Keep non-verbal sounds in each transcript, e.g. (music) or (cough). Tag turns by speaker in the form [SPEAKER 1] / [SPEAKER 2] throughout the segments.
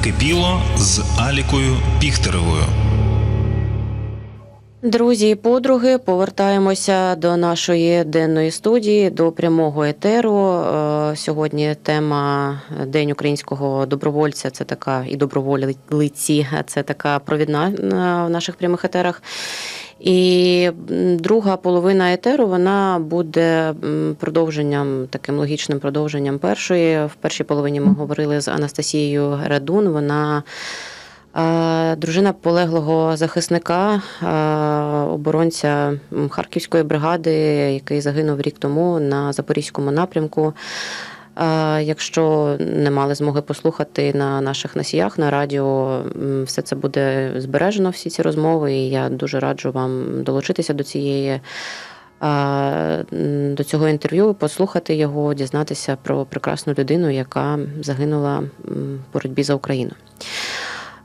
[SPEAKER 1] Накипіло з Алікою Піхтеревою.
[SPEAKER 2] Друзі і подруги, повертаємося до нашої денної студії, до прямого етеру. Е, Сьогодні тема День українського добровольця. Це така і добровольці. Це така провідна е, в наших прямих етерах. І друга половина етеру вона буде продовженням, таким логічним продовженням першої. В першій половині ми говорили з Анастасією Радун. Вона дружина полеглого захисника, оборонця Харківської бригади, який загинув рік тому на Запорізькому напрямку. Якщо не мали змоги послухати на наших носіях на радіо, все це буде збережено, всі ці розмови. І я дуже раджу вам долучитися до цієї. До цього інтерв'ю, послухати його, дізнатися про прекрасну людину, яка загинула в боротьбі за Україну.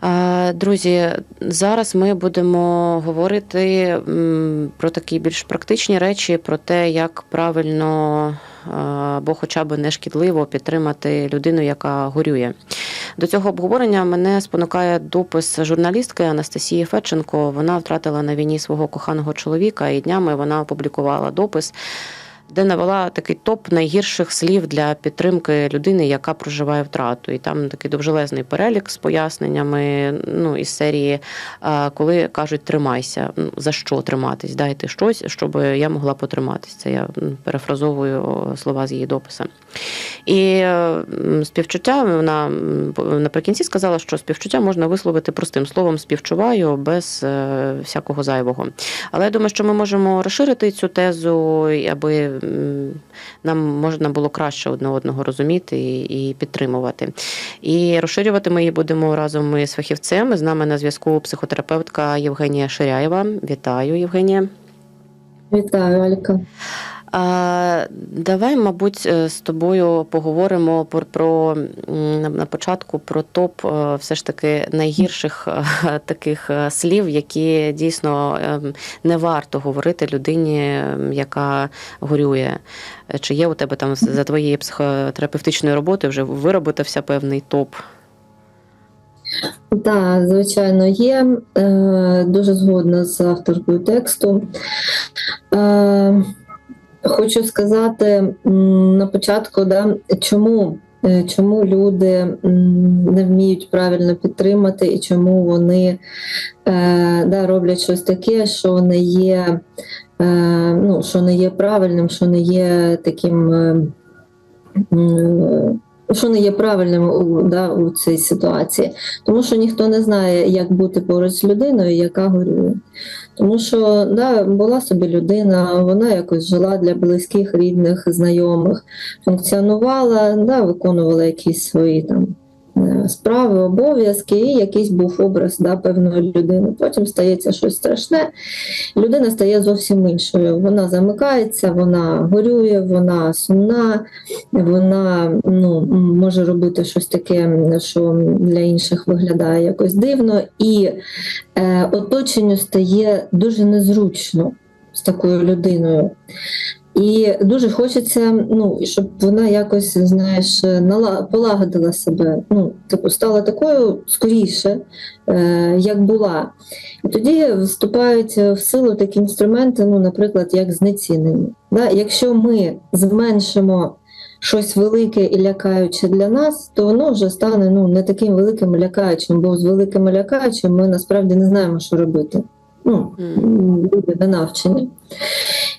[SPEAKER 2] Е, Друзі, зараз ми будемо говорити про такі більш практичні речі, про те, як правильно е, або хоча б не шкідливо підтримати людину, яка горює. До цього обговорення мене спонукає допис журналістки Анастасії Федченко. Вона втратила на війні свого коханого чоловіка, і днями вона опублікувала допис. Де навела такий топ найгірших слів для підтримки людини, яка проживає втрату, і там такий довжелезний перелік з поясненнями. Ну із серії, коли кажуть тримайся, ну, за що триматись? Дайте щось, щоб я могла потриматись. Це я перефразовую слова з її дописа. І е, співчуття вона наприкінці сказала, що співчуття можна висловити простим словом співчуваю без е, всякого зайвого. Але я думаю, що ми можемо розширити цю тезу, аби нам можна було краще одне одного розуміти і, підтримувати. І розширювати ми її будемо разом із фахівцем. З нами на зв'язку психотерапевтка Євгенія Ширяєва. Вітаю, Євгенія.
[SPEAKER 3] Вітаю, Алька.
[SPEAKER 2] А, давай, мабуть, е, з тобою поговоримо про, про на- початку про топ е, все ж таки найгірших е, (laughs) таких слів, які дійсно ем, не варто говорити людині, яка горює. Чи є у тебе там за твоєї психотерапевтичної роботи вже виробитався певний топ?
[SPEAKER 3] Так, звичайно, є. Дуже згодна з авторкою тексту. Хочу сказати на початку, да, чому, е, чому люди не вміють правильно підтримати і чому вони е, да, роблять щось таке, що не є, е, ну, що не є правильним, що не є таким. Що не є правильним у, да, у цій ситуації, тому що ніхто не знає, як бути поруч з людиною, яка горює. Тому що да, була собі людина, вона якось жила для близьких, рідних, знайомих, функціонувала, да, виконувала якісь свої там справи, обов'язки, і якийсь був образ да, певної людини. Потім стається щось страшне, людина стає зовсім іншою. Вона замикається, вона горює, вона сумна, вона ну, може робити щось таке, що для інших виглядає якось дивно, і е, оточенню стає дуже незручно з такою людиною. І дуже хочеться, ну, щоб вона якось, знаєш, полагодила себе, ну, типу, стала такою скоріше, е, як була. І тоді вступають в силу такі інструменти, ну, наприклад, як знецінення. Да? Якщо ми зменшимо щось велике і лякаюче для нас, то воно вже стане ну, не таким великим лякаючим, бо з великим лякаючим ми насправді не знаємо, що робити. Ну, люди не навчені.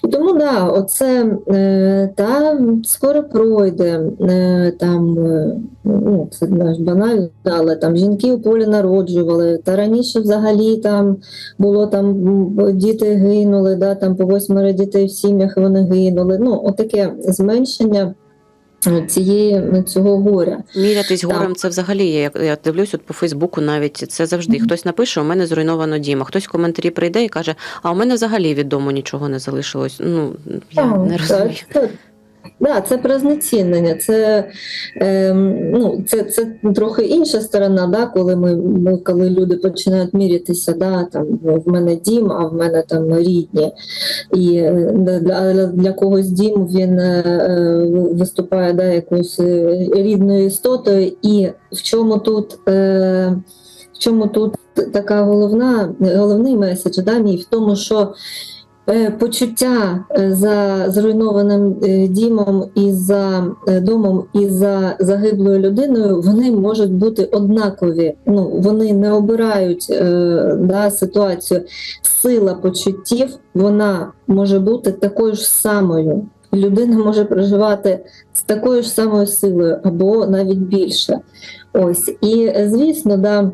[SPEAKER 3] І тому да, оце е, та скоро пройде. Е, там, е, ну, це знаєш, банально, але там жінки у полі народжували. Та раніше взагалі там було там діти гинули, да, там по восьмеро дітей в сім'ях вони гинули. Ну, отаке зменшення цієї цього горя.
[SPEAKER 2] Мірятись
[SPEAKER 3] Так.
[SPEAKER 2] горем, це взагалі я, я дивлюсь от по Фейсбуку навіть це завжди. Хтось напише, у мене зруйновано дім, а хтось в коментарі прийде і каже, а у мене взагалі від дому нічого не залишилось. Ну я
[SPEAKER 3] Так,
[SPEAKER 2] не розумію.
[SPEAKER 3] так, Да, це про знецінення, це, е, ну, це, це трохи інша сторона, да, коли ми, ми коли люди починають мірятися, да, там в мене дім, а в мене там рідні. І е, для, для, когось дім він е, виступає да, якоюсь е, рідною істотою. І в чому тут, е, в чому тут така головна, головний меседж, да, мій в тому, що Почуття е, за зруйнованим е, дімом і за е, домом, і за загиблою людиною вони можуть бути однакові. Ну вони не обирають е, да, ситуацію. Сила почуттів вона може бути такою ж самою. Людина може проживати з такою ж самою силою або навіть більше. Ось і е, звісно, да.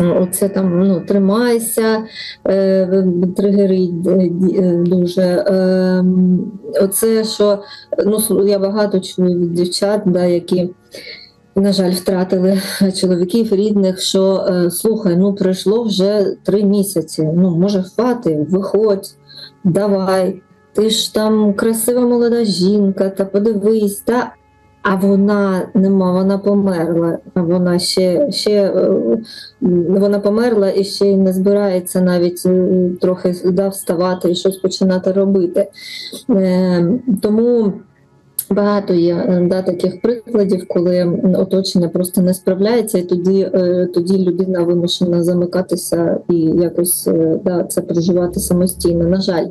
[SPEAKER 3] Оце там ну, тримайся, е, тригерить е, е, дуже. Е, оце, що ну, я багато чую від дівчат, да, які, на жаль, втратили чоловіків рідних, що е, слухай, ну пройшло вже три місяці. Ну, може, хвати, виходь, давай. Ти ж там красива молода жінка, та подивись, та а вона нема, вона померла. А вона ще, ще е, вона померла і ще й не збирається навіть е, трохи да, вставати і щось починати робити. Е, Тому багато є е, да, таких прикладів, коли оточення просто не справляється, і тоді, е, тоді людина вимушена замикатися і якось е, да, це проживати самостійно. На жаль,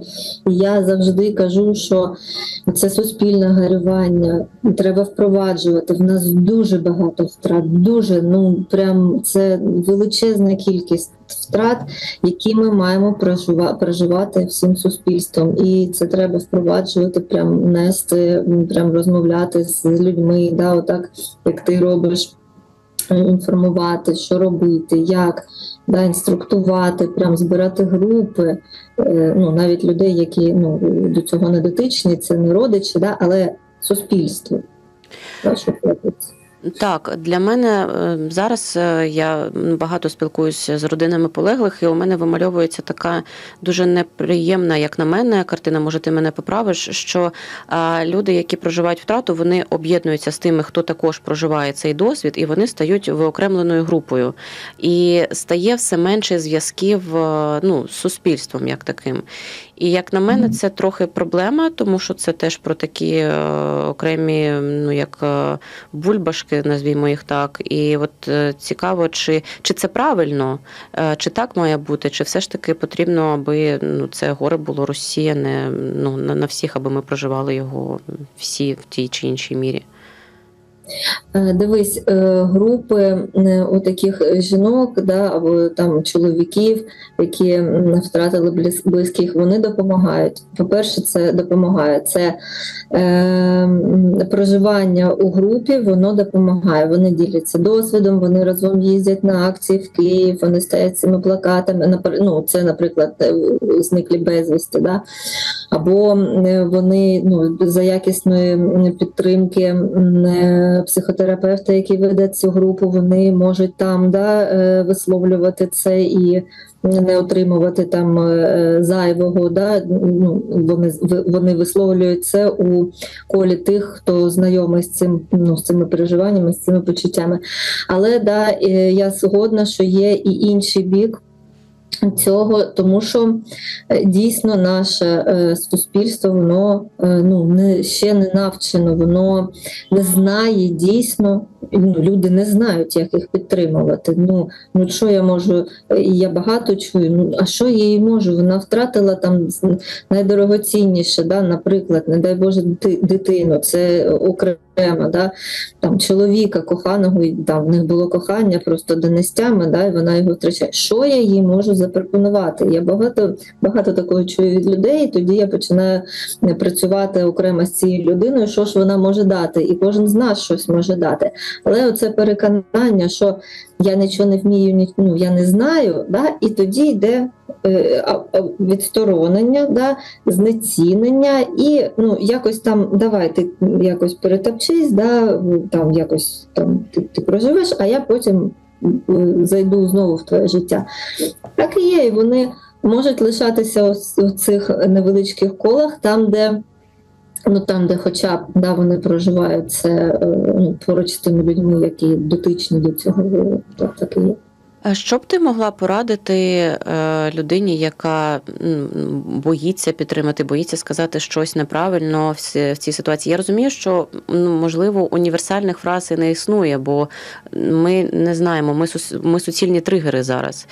[SPEAKER 3] І я завжди кажу, що це суспільне горювання, треба впроваджувати. В нас дуже багато втрат, дуже ну прям це величезна кількість втрат, які ми маємо проживати всім суспільством. І це треба впроваджувати, прям нести, прям розмовляти з людьми, да, отак як ти робиш. Інформувати, що робити, як да, інструктувати, прям збирати групи, е, ну навіть людей, які ну до цього не дотичні, це не родичі, да, але суспільство. Да, якось.
[SPEAKER 2] Так, для мене е, зараз е, я багато спілкуюся з родинами полеглих, і у мене вимальовується така дуже неприємна, як на мене, картина. Може, ти мене поправиш, що люди, які проживають втрату, вони об'єднуються з тими, хто також проживає цей досвід, і вони стають виокремленою групою. І стає все менше зв'язків е, ну, з суспільством, як таким. І як на мене, це трохи проблема, тому що це теж про такі е, окремі, ну як е, бульбашки, назвімо їх так. І от е, цікаво, чи, чи це правильно, е, чи так має бути, чи все ж таки потрібно, аби ну, це горе було розсіяне ну, на, на всіх, аби ми проживали його всі в тій чи іншій мірі.
[SPEAKER 3] Е, Дивись, е, групи е, у таких жінок, да, або там чоловіків, які втратили близьких, вони допомагають. По-перше, це допомагає. Це е, проживання у групі, воно допомагає. Вони діляться досвідом, вони разом їздять на акції в Київ, вони стоять цими плакатами. Ну, це, наприклад, е, зниклі безвісти. Да? або е, вони ну, за якісної підтримки м, е, психотерапевта, який веде цю групу, вони можуть там да, е, висловлювати це і не отримувати там е, зайвого. Да? Ну, вони, вони висловлюють це у колі тих, хто знайомий з цим ну, з цими переживаннями, з цими почуттями. Але да, я згодна, що є і інший бік цього, тому що е, дійсно наше е, суспільство воно е, ну не ще не навчено, воно не знає дійсно. Ну, люди не знають, як їх підтримувати. Ну ну що я можу? Я багато чую. Ну а що я їй можу? Вона втратила там найдорогоцінніше, да, наприклад, не дай Боже, дитину. Це окремо, да, там чоловіка коханого, там в них було кохання просто донестями, да, і вона його втрачає. Що я їй можу запропонувати? Я багато багато такого чую від людей, і тоді я починаю працювати окремо з цією людиною, що ж вона може дати, і кожен з нас щось може дати. Але оце переконання, що я нічого не вмію, ну я не знаю, да, і тоді йде е, відсторонення, да, знецінення, і ну якось там давай ти якось перетопчись, да, там якось там ти, ти проживеш, а я потім зайду знову в твоє життя. Так і є, і вони можуть лишатися у цих невеличких колах, там, де Ну там, де хоча б да, вони проживають, це е, ну, поруч з тими людьми, які дотичні до цього, так, так і є.
[SPEAKER 2] Що б ти могла порадити е, людині, яка боїться підтримати, боїться сказати щось неправильно в, цій ситуації? Я розумію, що ну, можливо універсальних фраз і не існує, бо ми не знаємо, ми, ми суцільні тригери зараз.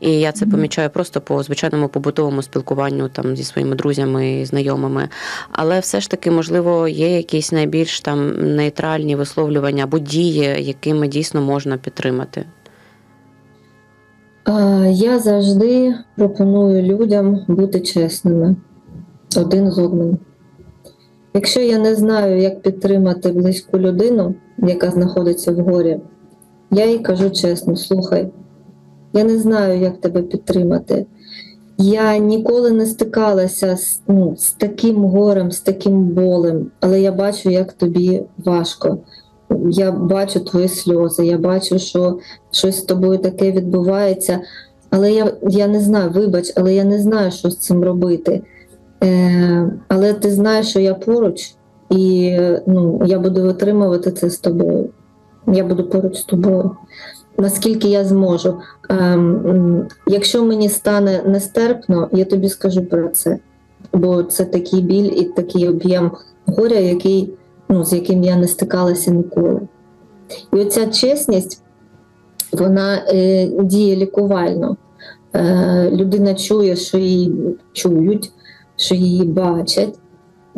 [SPEAKER 2] І я це помічаю просто по звичайному побутовому спілкуванню там зі своїми друзями і знайомими. Але все ж таки, можливо, є якісь найбільш там нейтральні висловлювання або дії, якими дійсно можна підтримати.
[SPEAKER 3] Я завжди пропоную людям бути чесними один з одним. Якщо я не знаю, як підтримати близьку людину, яка знаходиться в горі, я їй кажу чесно: слухай, я не знаю, як тебе підтримати. Я ніколи не стикалася з, ну, з таким горем, з таким болем, але я бачу, як тобі важко. Я бачу твої сльози, я бачу, що щось з тобою таке відбувається. Але я, я не знаю, вибач, але я не знаю, що з цим робити. Е, але ти знаєш, що я поруч, і ну, я буду витримувати це з тобою. Я буду поруч з тобою. Наскільки я зможу. М, якщо мені стане нестерпно, я тобі скажу про це. Бо це такий біль і такий об'єм горя, який, ну, з яким я не стикалася ніколи. І оця чесність, вона е, діє лікувально. Е, людина чує, що її чують, що її бачать,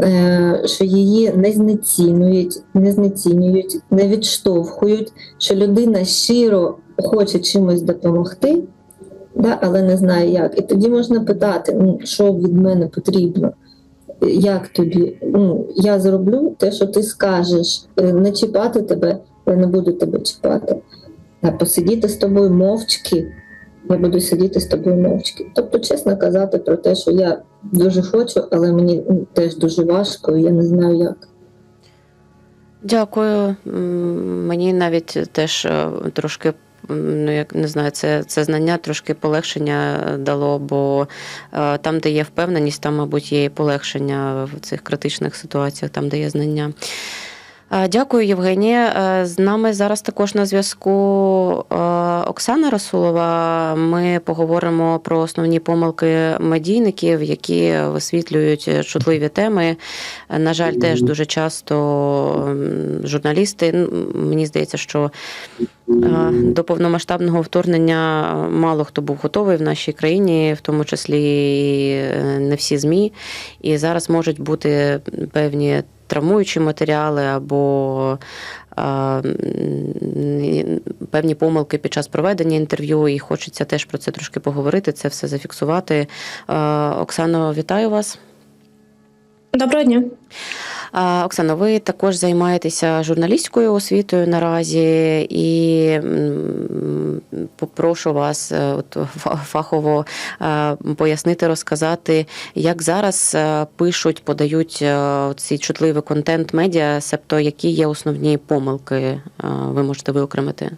[SPEAKER 3] е, що її не знецінюють, не знецінюють, не відштовхують, що людина щиро хоче чимось допомогти, да, але не знає як. І тоді можна питати, ну, що від мене потрібно. Як тобі? Ну, я зроблю те, що ти скажеш, Е, не чіпати тебе, я не буду тебе чіпати. А посидіти з тобою мовчки, я буду сидіти з тобою мовчки. Тобто, чесно казати про те, що я дуже хочу, але мені теж дуже важко, і я не знаю як.
[SPEAKER 2] Дякую. Мені навіть теж е, трошки. Ну, як не знаю, це, це знання трошки полегшення дало, бо е, там, де є впевненість, там, мабуть, є і полегшення в цих критичних ситуаціях, там, де є знання. Е, Дякую, Євгенія. Е, З нами зараз також на зв'язку е, Оксана Расулова. Ми поговоримо про основні помилки медійників, які висвітлюють чутливі теми. На жаль, теж дуже часто журналісти, мені здається, що до повномасштабного вторгнення мало хто був готовий в нашій країні, в тому числі не всі ЗМІ. І зараз можуть бути певні травмуючі матеріали або певні помилки під час проведення інтерв'ю, і хочеться теж про це трошки поговорити, це все зафіксувати. Оксано, вітаю вас.
[SPEAKER 4] Доброго дня.
[SPEAKER 2] А, Оксано, ви також займаєтеся журналістською освітою наразі, і попрошу вас е, от, фахово е, пояснити, розказати, як зараз е, пишуть, подають цей чутливий контент медіа, себто які є основні помилки, ви можете виокремити.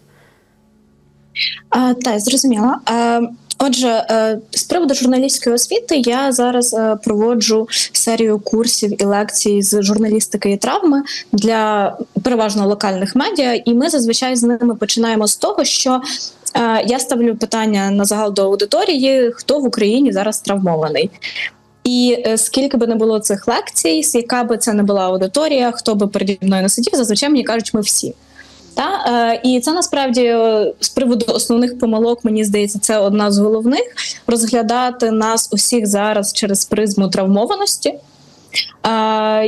[SPEAKER 4] А, так, зрозуміла. Отже, е, з приводу журналістської освіти я зараз е, проводжу серію курсів і лекцій з журналістики і травми для переважно локальних медіа, і ми зазвичай з ними починаємо з того, що е, я ставлю питання на загал до аудиторії, хто в Україні зараз травмований. І скільки би не було цих лекцій, яка би це не була аудиторія, хто би переді мною не сидів, зазвичай мені кажуть, ми всі. Та е, і це насправді е, з приводу основних помилок, мені здається, це одна з головних. Розглядати нас усіх зараз через призму травмованості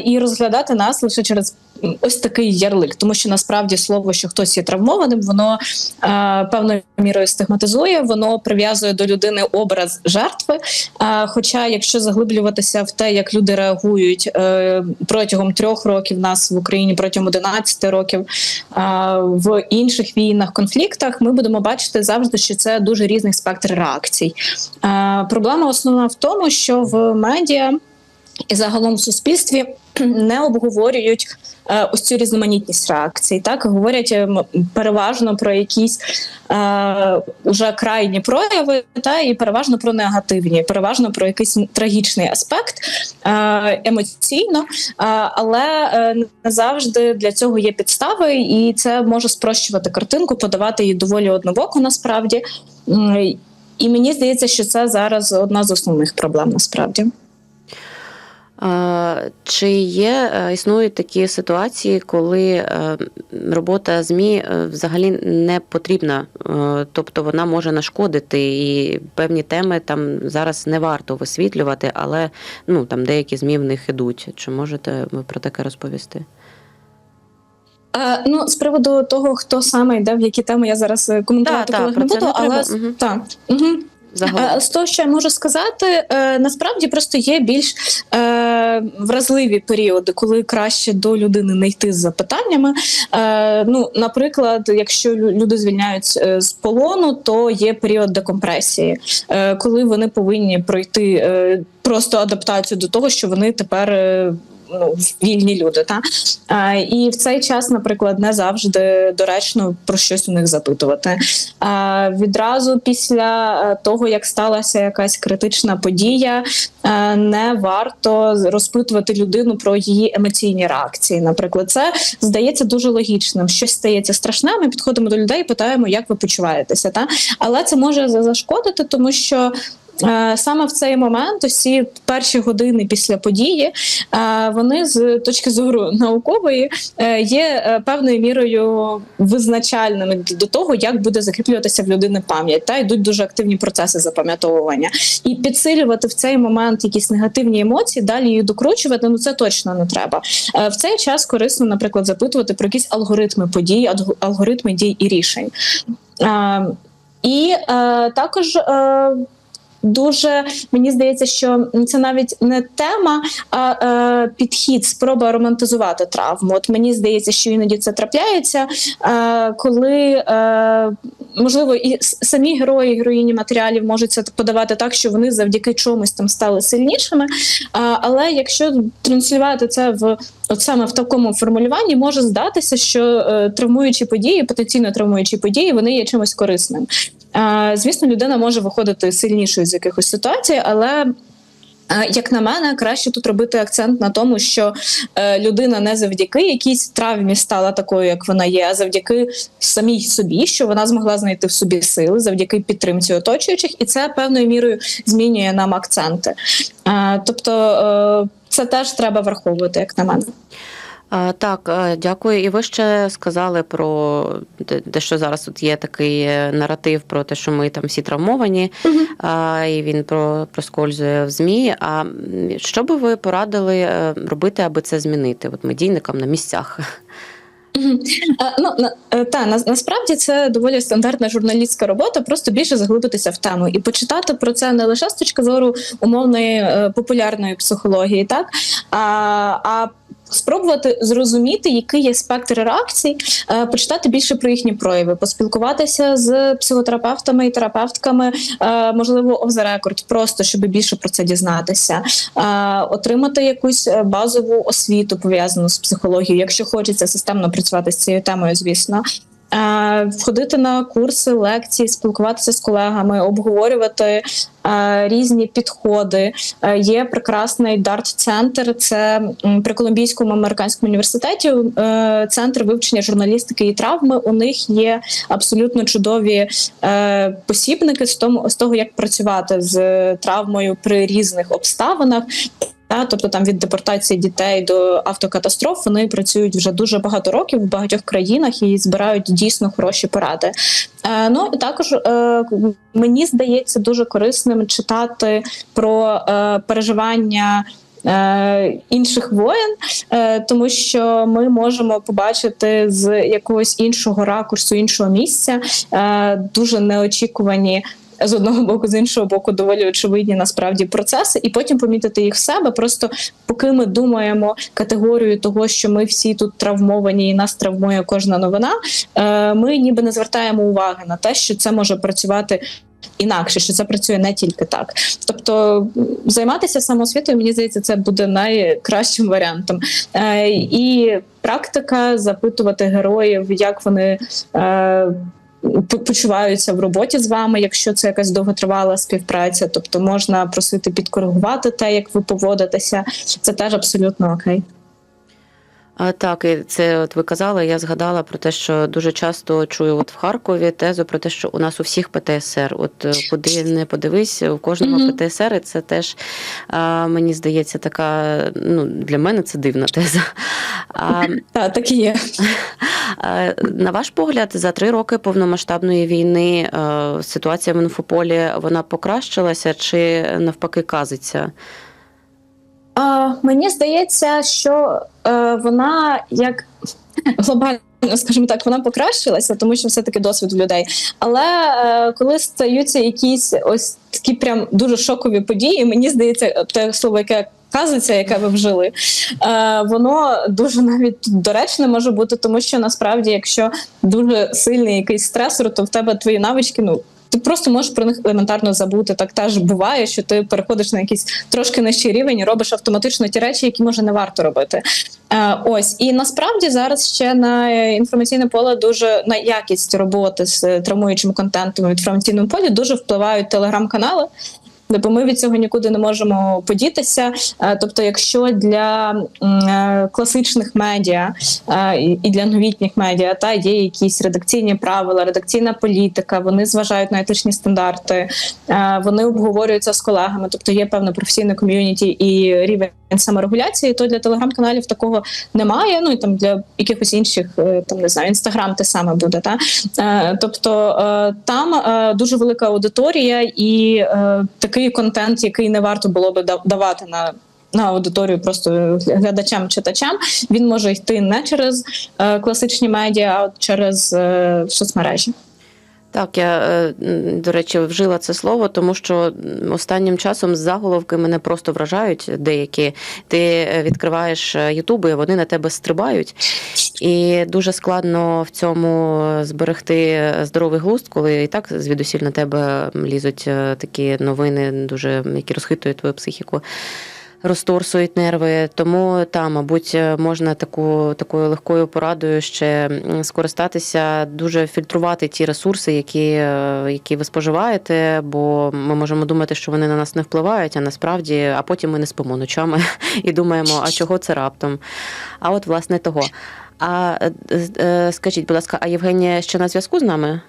[SPEAKER 4] і розглядати нас лише через ось такий ярлик, тому що насправді слово, що хтось є травмованим, воно е, певною мірою стигматизує, воно прив'язує до людини образ жертви. Е, хоча, якщо заглиблюватися в те, як люди реагують е, протягом трьох років нас в Україні, протягом 11 років а, в інших війнах, конфліктах, ми будемо бачити завжди, що це дуже різний спектр реакцій. А, Проблема основна в тому, що в медіа і загалом в суспільстві (clears throat) не обговорюють е, ось цю різноманітність реакцій. Так говорять е, переважно про якісь е, уже крайні прояви, та і переважно про негативні, переважно про якийсь трагічний аспект е, емоційно, але не завжди для цього є підстави, і це може спрощувати картинку, подавати її доволі однобоко насправді. І мені здається, що це зараз одна з основних проблем насправді.
[SPEAKER 2] Чи є е, існують такі ситуації, коли е, робота ЗМІ е, взагалі не потрібна, тобто вона може нашкодити, і певні теми там зараз не варто висвітлювати, але ну там деякі ЗМІ в них ідуть. Чи можете ви про таке розповісти?
[SPEAKER 4] Ну, з приводу того, хто саме йде, в які теми я зараз коментувати
[SPEAKER 2] Та, та,
[SPEAKER 4] не буду,
[SPEAKER 2] не
[SPEAKER 4] але.
[SPEAKER 2] Мгм.
[SPEAKER 4] так. Угу.
[SPEAKER 2] Загалом?
[SPEAKER 4] Е, З того, що я можу сказати, е, насправді просто є більш е, вразливі періоди, коли краще до людини не йти з запитаннями. Ну, наприклад, якщо люди звільняють е, з полону, то є період декомпресії, коли вони повинні пройти просто адаптацію до того, що вони тепер. Ну, вільні люди, та а, і в цей час, наприклад, не завжди доречно про щось у них запитувати. А, відразу після е, того, як сталася якась критична подія, е, не варто розпитувати людину про її емоційні реакції. Наприклад, це здається дуже логічним. Щось стається страшне. Ми підходимо до людей, і питаємо, як ви почуваєтеся. Та але це може зашкодити, тому що. Е, Саме в цей момент, усі перші години після події, е, вони з точки зору наукової е, є певною мірою визначальними до того, як буде закріплюватися в людини пам'ять. Та йдуть дуже активні процеси запам'ятовування. І підсилювати в цей момент якісь негативні емоції, далі їх докручувати. Ну це точно не треба. В цей час корисно, наприклад, запитувати про якісь алгоритми подій, алг- алгоритми дій і рішень. І е, також. Е, Дуже мені здається, що це навіть не тема, а е, підхід, спроба романтизувати травму. От мені здається, що іноді це трапляється, е, коли е, можливо і самі герої, героїні матеріалів можуть це подавати так, що вони завдяки чомусь там стали сильнішими. А, але якщо транслювати це в от саме в такому формулюванні, може здатися, що е, травмуючі події, потенційно травмуючі події, вони є чимось корисним. Е, звісно, людина може виходити сильнішою з якихось ситуацій, але. е, Як на мене, краще тут робити акцент на тому, що е, людина не завдяки якійсь травмі стала такою, як вона є, а завдяки самій собі, що вона змогла знайти в собі сили, завдяки підтримці оточуючих, і це певною мірою змінює нам акценти. Тобто це теж треба враховувати, як на мене.
[SPEAKER 2] Так, е, дякую. І ви ще сказали про те, що зараз тут є такий е, наратив про те, що ми там всі травмовані, а, і він про проскользує в ЗМІ. А що би ви порадили е, робити, аби це змінити? От медійникам на місцях?
[SPEAKER 4] Ну та на, насправді це доволі стандартна журналістська робота, просто більше заглибитися в тему і почитати про це не лише з точки зору умовної е, популярної психології, так а, а спробувати зрозуміти, який є спектр реакцій, е, почитати більше про їхні прояви, поспілкуватися з психотерапевтами і терапевтками, е, можливо, off the просто щоб більше про це дізнатися, е, отримати якусь базову освіту пов'язану з психологією, якщо хочеться системно працювати з цією темою, звісно. Е, Входити на курси, лекції, спілкуватися з колегами, обговорювати е, різні підходи. Е, Є прекрасний дарт-центр. Це при Колумбійському американському університеті центр вивчення журналістики і травми. У них є абсолютно чудові посібники з того, як працювати з травмою при різних обставинах. Та, тобто там від депортації дітей до автокатастроф вони працюють вже дуже багато років в багатьох країнах і збирають дійсно хороші поради. Е, ну і також е, мені здається дуже корисним читати про е, переживання. е, Інших воєн, е, тому що ми можемо побачити з якогось іншого ракурсу, іншого місця е, дуже неочікувані з одного боку, з іншого боку, доволі очевидні насправді процеси, і потім помітити їх в себе. Просто поки ми думаємо категорію того, що ми всі тут травмовані, і нас травмує кожна новина. е, Ми ніби не звертаємо уваги на те, що це може працювати інакше, що це працює не тільки так. Тобто займатися самоосвітою, мені здається, це буде найкращим варіантом. Е, і практика запитувати героїв, як вони. Е, Почуваються в роботі з вами, якщо це якась довготривала співпраця, тобто можна просити підкоригувати те, як ви поводитеся. Це теж абсолютно окей.
[SPEAKER 2] Так, і це от ви казали, я згадала про те, що дуже часто чую от в Харкові тезу про те, що у нас у всіх ПТСР. От е, куди не подивись, у кожного
[SPEAKER 4] Мгм.
[SPEAKER 2] ПТСР, і це теж а, мені здається така. Ну для мене це дивна теза. А, (laughs)
[SPEAKER 4] Так, так і є.
[SPEAKER 2] на ваш погляд, за три роки повномасштабної війни е, ситуація в інфополі вона покращилася чи навпаки казиться?
[SPEAKER 4] А, мені здається, що е, вона як глобально. Скажімо так, вона покращилася, тому що все-таки досвід в людей. Але е, коли стаються якісь ось такі прям дуже шокові події, мені здається, те слово, яке казиться, яке ви вжили, е, воно дуже навіть доречне може бути, тому що насправді, якщо дуже сильний якийсь стресор, то в тебе твої навички, ну. Ти просто можеш про них елементарно забути. Так теж буває, що ти переходиш на якийсь трошки нижчий рівень робиш автоматично ті речі, які може не варто робити. Е, ось і насправді зараз ще на інформаційне поле дуже на якість роботи з травмуючим контентом в інформаційному полі дуже впливають телеграм-канали. Бо ми від цього нікуди не можемо подітися. Е, Тобто, якщо для е, класичних медіа е, і для новітніх медіа та є якісь редакційні правила, редакційна політика, вони зважають на етичні стандарти, вони обговорюються з колегами, тобто є певне професійне ком'юніті і рівень саморегуляції, то для телеграм-каналів такого немає. Ну і там для якихось інших, там не знаю, інстаграм те саме буде. Та тобто там дуже велика аудиторія і е, такий контент, який не варто було би да- давати на. На аудиторію просто глядачам, читачам він може йти не через е, класичні медіа, а через е, соцмережі.
[SPEAKER 2] Так, я е, до речі, вжила це слово, тому що останнім часом заголовки мене просто вражають деякі. Ти е, відкриваєш Ютуб, і вони на тебе стрибають. І дуже складно в цьому зберегти здоровий глузд, коли і так звідусіль на тебе лізуть е, такі новини, дуже які розхитують твою психіку. Розторсують нерви, тому та, мабуть, можна таку такою легкою порадою ще скористатися, дуже фільтрувати ті ресурси, які, е, які ви споживаєте, бо ми можемо думати, що вони на нас не впливають, а насправді, а потім ми не спимо ночами (laughs) і думаємо, а чого це раптом? А от власне того. А е, е, скажіть, будь ласка, а Євгенія ще на зв'язку з нами?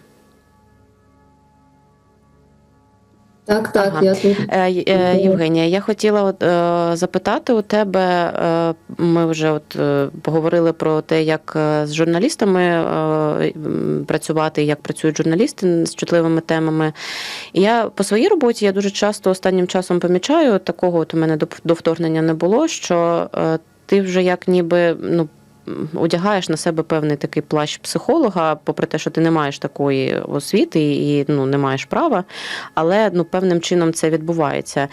[SPEAKER 3] Так, так,
[SPEAKER 2] Ага.
[SPEAKER 3] я тут.
[SPEAKER 2] Е, е, Євгенія, я хотіла от, е, запитати у тебе. е, Ми вже от е, поговорили про те, як е, з журналістами е, працювати, як працюють журналісти з чутливими темами. І я по своїй роботі я дуже часто останнім часом помічаю такого. От у мене до, до вторгнення не було, що е, ти вже як ніби ну. Одягаєш на себе певний такий плащ психолога, попри те, що ти не маєш такої освіти і ну не маєш права, але ну певним чином це відбувається.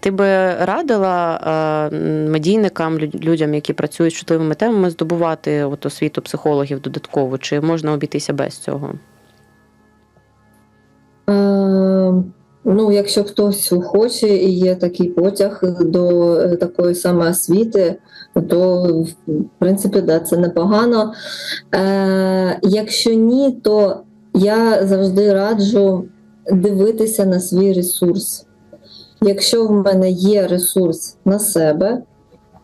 [SPEAKER 2] Ти би радила е, медійникам, людям, які працюють з чутливими темами, здобувати от освіту психологів додатково, чи можна обійтися без цього?
[SPEAKER 3] Е, Ну, якщо хтось хоче і є такий потяг до е, такої самоосвіти, то в принципі да, це непогано. Е, якщо ні, то я завжди раджу дивитися на свій ресурс. Якщо в мене є ресурс на себе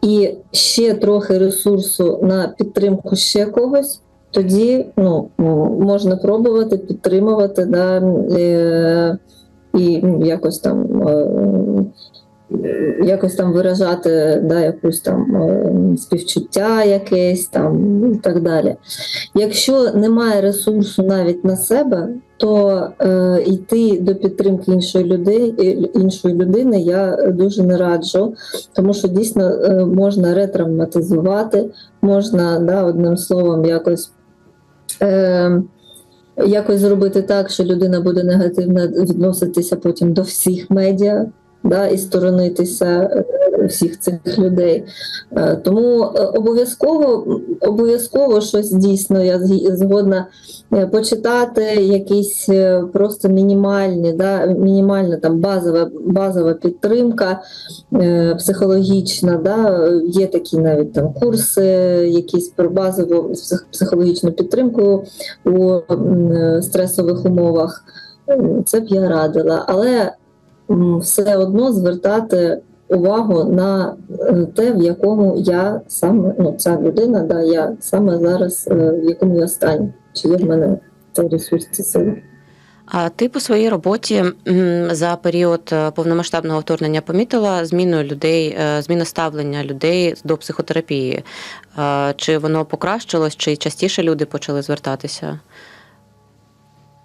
[SPEAKER 3] і ще трохи ресурсу на підтримку ще когось, тоді ну, можна пробувати підтримувати. Да, е, і ну, якось там е, якось там виражати да, якусь там е, співчуття якесь там і так далі. Якщо немає ресурсу навіть на себе, то е, йти до підтримки іншої людини, іншої людини я дуже не раджу, тому що дійсно е, можна ретравматизувати, можна да, одним словом якось. Е, Якось зробити так, що людина буде негативно відноситися потім до всіх медіа, да, і сторонитися е, всіх цих людей. Е, Тому е, обов'язково обов'язково щось дійсно я згодна почитати, якісь просто мінімальні, да, мінімальна там базова, базова підтримка психологічна. Да, є такі навіть там курси, якісь про базову психологічну підтримку у стресових умовах. Це б я радила, але все одно звертати увагу на е, те, в якому я саме ну ця людина, да, я саме зараз е, в якому я стані, чи є в мене цей ресурс, ці сили.
[SPEAKER 2] А ти по своїй роботі за період е, повномасштабного вторгнення помітила зміну людей, зміну ставлення людей до психотерапії? Чи воно покращилось, чи частіше люди почали звертатися?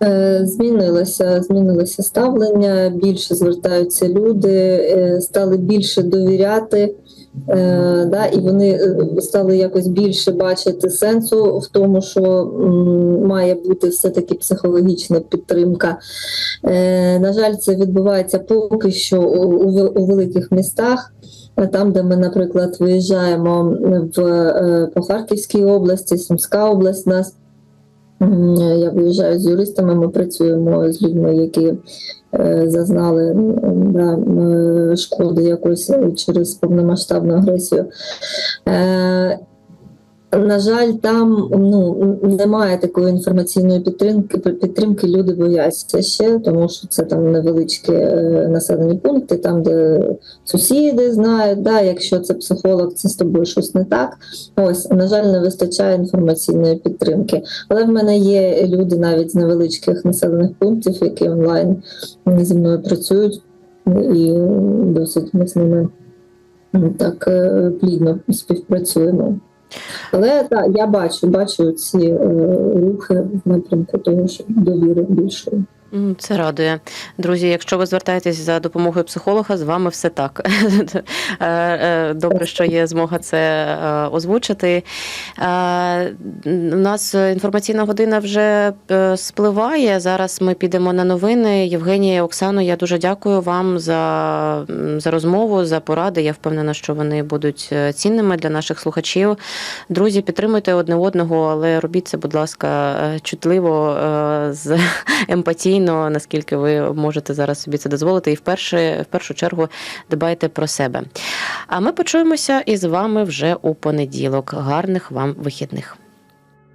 [SPEAKER 3] Е, Змінилося, змінилося ставлення, більше звертаються люди, е, стали більше довіряти, е, да, і вони стали якось більше бачити сенсу в тому, що має бути все-таки психологічна підтримка. На жаль, це відбувається поки що у, у вел- у великих містах. Там, де ми, наприклад, виїжджаємо в по Харківській області, Сумська область, нас Я виїжджаю з юристами, ми працюємо з людьми, які е, зазнали да, шкоди якось через повномасштабну агресію. На жаль, там ну, немає такої інформаційної підтримки. Підтримки люди бояться ще, тому що це там невеличкі е, населені пункти, там, де сусіди знають, да, якщо це психолог, це з тобою щось не так. Ось, на жаль, не вистачає інформаційної підтримки. Але в мене є люди навіть з невеличких населених пунктів, які онлайн зі мною працюють, і досить ми з ними так е, плідно співпрацюємо. Але так, я бачу, бачу ці е, рухи в напрямку того, що довіри більшої.
[SPEAKER 2] Це радує. Друзі, якщо ви звертаєтесь за допомогою психолога, з вами все так. (laughs) Е, е, Добре, що є змога це е, озвучити. У нас інформаційна година вже спливає. Зараз ми підемо на новини. Євгенія, Оксано, я дуже дякую вам за, за розмову, за поради. Я впевнена, що вони будуть цінними для наших слухачів. Друзі, підтримуйте одне одного, але робіть це, будь ласка, чутливо, з (laughs) емпатійно, наскільки ви можете зараз собі це дозволити. І вперше, в першу чергу дбайте про себе. А ми почуємося із вами вже у понеділок. Гарних вам вихідних.